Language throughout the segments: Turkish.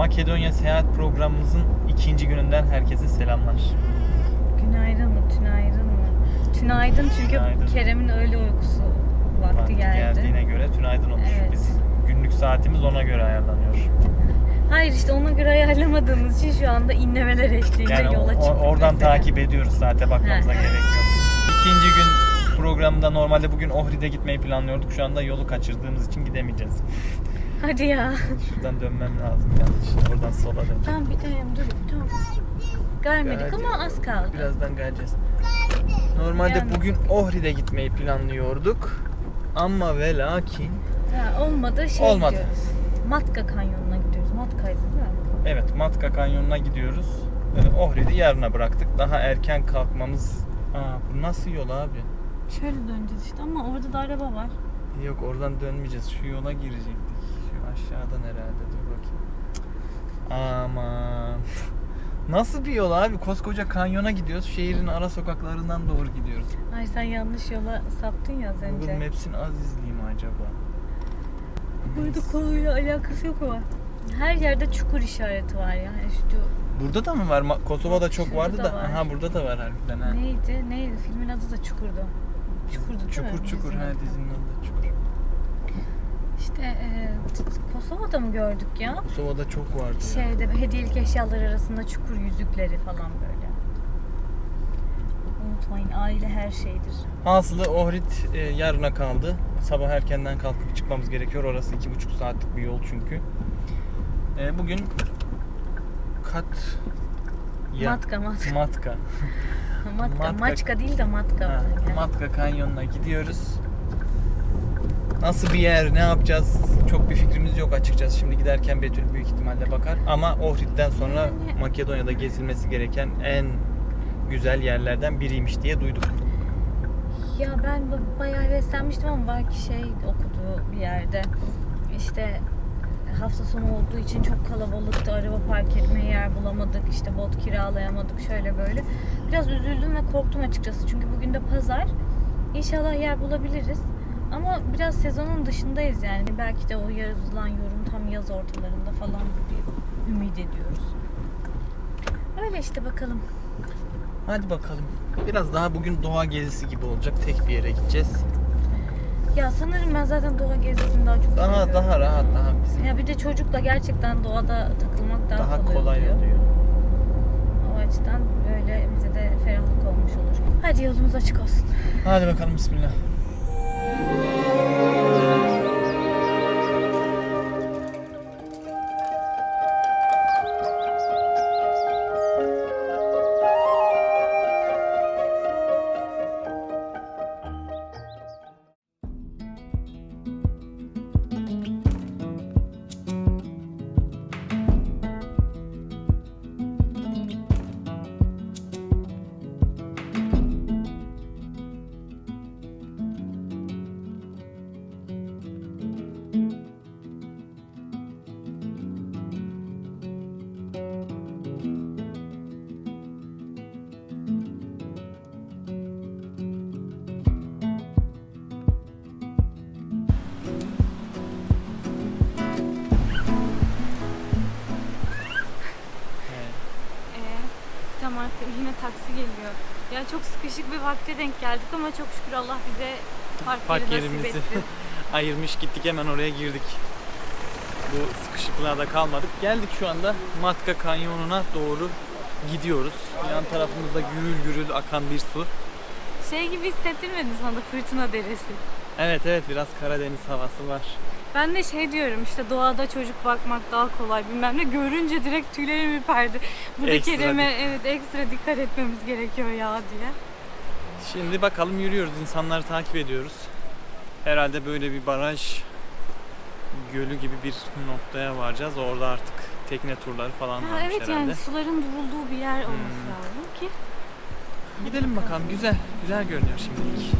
Makedonya seyahat programımızın ikinci gününden herkese selamlar. Günaydın mı? Tünaydın mı? Tünaydın çünkü Tünaydın. Kerem'in öğle uykusu vakti, Vakti geldi. geldiğine göre tünaydın olmuş. Evet. Biz günlük saatimiz ona göre ayarlanıyor. Hayır işte ona göre ayarlamadığımız için şu anda inlemeler eşliğinde Yani yola o- çıktık. oradan mesela. takip ediyoruz saate bakmamıza He. gerek yok. İkinci gün programda normalde bugün Ohrid'e gitmeyi planlıyorduk. Şu anda yolu kaçırdığımız için gidemeyeceğiz. Hadi ya. Şuradan dönmem lazım yanlış. Oradan sola döneceğim. Tamam bir tanem dur. Tamam. Gelmedik ama az kaldı. Birazdan geleceğiz. Normalde Yani- bugün Ohrid'e gitmeyi planlıyorduk. Ama ve lakin Ha, olmadı şey Olmadı. gidiyoruz. Matka kanyonuna gidiyoruz. Matkaydı değil mi? evet Matka Kanyonu'na gidiyoruz. Ee, Ohrid'i yarına bıraktık. Daha erken kalkmamız... Aa, bu nasıl yol abi? Şöyle döneceğiz işte ama orada da araba var. Yok oradan dönmeyeceğiz. Şu yola girecektik. Şu aşağıdan herhalde. Dur bakayım. Aman. Nasıl bir yol abi? Koskoca kanyona gidiyoruz. Şehrin ara sokaklarından doğru gidiyoruz. Ay sen yanlış yola saptın ya az Google önce. Maps'in az izleyeyim acaba? Burada konuyla alakası yok ama. Her yerde çukur işareti var ya. Yani şu Burada da mı var? Ma- Kosova'da çok Şurada vardı da da. var. Aha burada da var harbiden ha. neydi? Neydi? Filmin adı da Çukur'du. Çukur'du değil mi? Çukur çukur Dizinin ha adı. dizinin adı çukur. İşte e, Kosova'da mı gördük ya? Kosova'da çok vardı ya. Şeyde hediyelik eşyalar arasında çukur yüzükleri falan böyle. Unutmayın aile her şeydir. Hasılı Ohrid e, yarına kaldı. Sabah erkenden kalkıp çıkmamız gerekiyor. Orası iki buçuk saatlik bir yol çünkü. E, bugün kat ya, Matka matka. Matka. matka. Matka. Maçka değil de matka. Ha, yani. Matka Kanyonu'na gidiyoruz. Nasıl bir yer, ne yapacağız? Çok bir fikrimiz yok açıkçası. Şimdi giderken Betül büyük ihtimalle bakar. Ama Ohrid'den sonra Makedonya'da gezilmesi gereken en güzel yerlerden biriymiş diye duyduk. Ya ben ba- bayağı heveslenmiştim ama belki şey okudu bir yerde. İşte hafta sonu olduğu için çok kalabalıktı. Araba park etmeye yer bulamadık. İşte bot kiralayamadık şöyle böyle. Biraz üzüldüm ve korktum açıkçası. Çünkü bugün de pazar. İnşallah yer bulabiliriz. Ama biraz sezonun dışındayız yani. Belki de o yazılan yorum tam yaz ortalarında falan diye ümit ediyoruz. Öyle işte bakalım. Hadi bakalım. Biraz daha bugün doğa gezisi gibi olacak. Tek bir yere gideceğiz. Ya sanırım ben zaten doğa gezisini daha çok Daha seviyorum. daha rahat, daha bizim Ya bir de çocukla gerçekten doğada takılmak daha, daha kolay, kolay oluyor. oluyor. O açıdan böyle bize de ferahlık olmuş olur. Hadi yolumuz açık olsun. Hadi bakalım bismillah. Yine taksi geliyor. Ya çok sıkışık bir vakte denk geldik ama çok şükür Allah bize park, Park yeri nasip yerimizi etti. ayırmış gittik hemen oraya girdik. Bu sıkışıklığa da kalmadık. Geldik şu anda Matka Kanyonu'na doğru gidiyoruz. Yan tarafımızda gürül gürül akan bir su. Şey gibi hissettirmedin sana da fırtına deresi. Evet evet biraz Karadeniz havası var. Ben de şey diyorum işte doğada çocuk bakmak daha kolay bilmem ne. Görünce direkt tüylerim ürperdi. Burada Ekstra evet ekstra dikkat etmemiz gerekiyor ya diye. Şimdi bakalım yürüyoruz. insanları takip ediyoruz. Herhalde böyle bir baraj gölü gibi bir noktaya varacağız. Orada artık tekne turları falan Ha, varmış evet herhalde. yani suların durulduğu bir yer olması Hmm. lazım ki. Gidelim bakalım. Güzel. Güzel görünüyor şimdilik.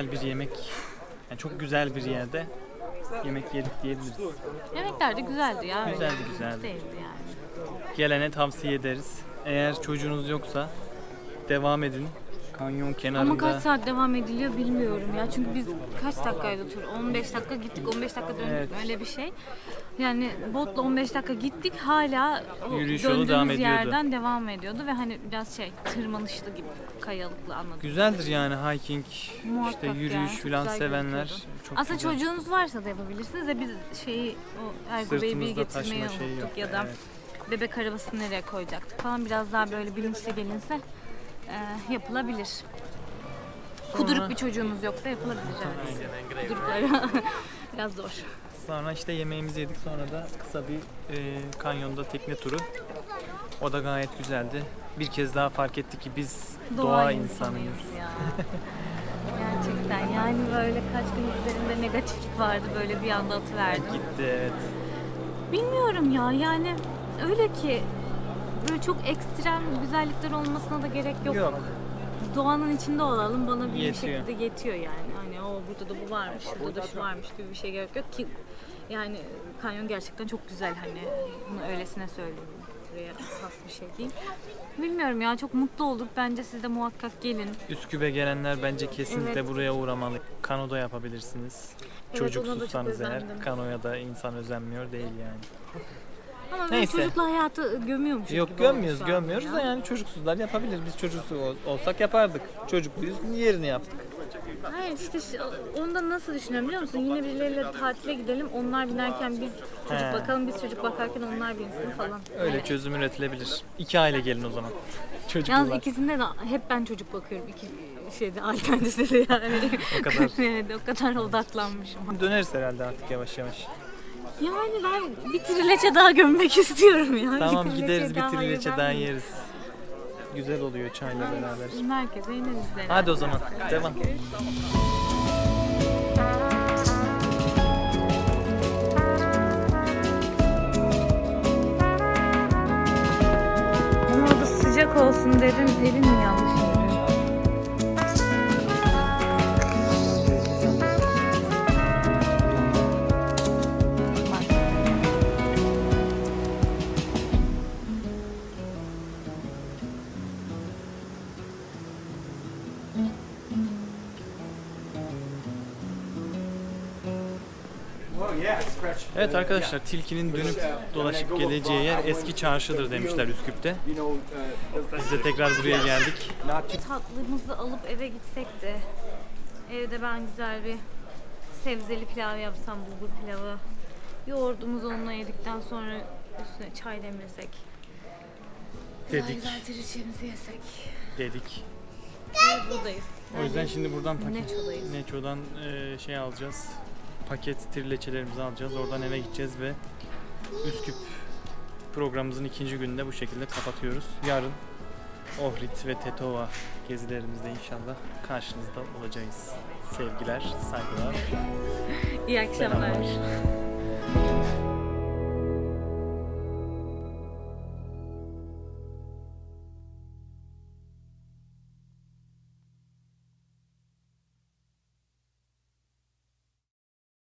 Güzel bir yemek, yani çok güzel bir yerde yemek yedik diyebiliriz. Yemekler de güzeldi ya. Güzeldi, güzeldi. Değildi yani. Gelene tavsiye ederiz. Eğer çocuğunuz yoksa devam edin. Kanyon kenarında. Ama kaç saat devam ediliyor bilmiyorum ya. Çünkü biz kaç dakikaydı tur? 15 dakika gittik, 15 dakika döndük. Evet. Öyle bir şey. Yani botla 15 dakika gittik hala o Yürüyüş yolu döndüğümüz devam ediyordu. yerden devam ediyordu ve hani biraz şey tırmanışlı gibi kayalıklı anladım. Güzeldir yani hiking, Muhakkak işte yürüyüş çok falan güzel sevenler. gözüküyordu. Çok Aslında güzel. çocuğunuz varsa da yapabilirsiniz de biz şeyi o Ergo Baby'yi Sırtımızda getirmeyi taşıma şeyi unuttuk ya da Evet. bebek arabasını nereye koyacaktık falan biraz daha böyle bilinçli gelinse e, yapılabilir. Kuduruk bir çocuğunuz yoksa yapılabilir evet. Kuduruklar biraz zor. Sonra işte yemeğimizi yedik. Sonra da kısa bir e, kanyonda tekne turu. O da gayet güzeldi. Bir kez daha fark ettik ki biz doğa, insanıyız. ya. Gerçekten yani böyle kaç gün üzerinde negatiflik vardı böyle bir anda atıverdim. Gitti evet. Bilmiyorum ya yani öyle ki böyle çok ekstrem güzellikler olmasına da gerek yok. Yok. Doğanın içinde olalım bana bir Yetiyor. şekilde yetiyor yani. Hani o burada da bu varmış, burada da şu varmış gibi bir şey gerek yok ki yani kanyon gerçekten çok güzel hani bunu öylesine söyleyeyim. Buraya has bir şey değil. Bilmiyorum ya çok mutlu olduk. Bence siz de muhakkak gelin. Üsküp'e gelenler bence kesinlikle Evet. buraya uğramalı. Kano da yapabilirsiniz. Evet, ona da çok Çocuksuzsanız eğer özendim. kanoya da insan özenmiyor değil yani. Ama böyle Neyse. çocuklu hayatı gömüyormuş. Yok gömüyoruz gömüyoruz da yani çocuksuzlar yapabilir. Biz çocuksuz ol- olsak yapardık. Çocukluyuz yerini yaptık. Hayır işte onu da nasıl düşünüyorum biliyor musun? Yine birileriyle tatile gidelim. Onlar binerken biz çocuk He. bakalım. Biz çocuk bakarken onlar binsin falan. Öyle çözüm üretilebilir. İki aile gelin o zaman. Yalnız Çocuklular. ikisinde de hep ben çocuk bakıyorum. İki şeyde alternatifte de yani. O kadar. evet o kadar odaklanmışım. Döneriz herhalde artık yavaş yavaş. Yani ben bir trileçe daha gömmek istiyorum ya. Tamam trileçe gideriz bir daha trileçe daha yeriz. Güzel oluyor çayla beraber. Merkeze ineriz de. Hadi o zaman devam. Ama da sıcak olsun dedin. Evin mi yanlış Evet arkadaşlar tilkinin dönüp dolaşıp geleceği yer eski çarşıdır demişler Üsküp'te. Biz de tekrar buraya geldik. Tatlımızı alıp eve gitsek de evde ben güzel bir sebzeli pilav yapsam bulgur pilavı. Yoğurdumuzu onunla yedikten sonra üstüne çay demlesek. Güzel Dedik. Güzel triçemizi yesek. Dedik. Ve buradayız. O yüzden şimdi buradan paket. Neço'dan e, şey alacağız. Paket trileçelerimizi alacağız. Oradan eve gideceğiz ve Üsküp programımızın ikinci gününde bu şekilde kapatıyoruz. Yarın Ohrid ve Tetova gezilerimizde inşallah karşınızda olacağız. Sevgiler, saygılar. İyi akşamlar. Selamlar.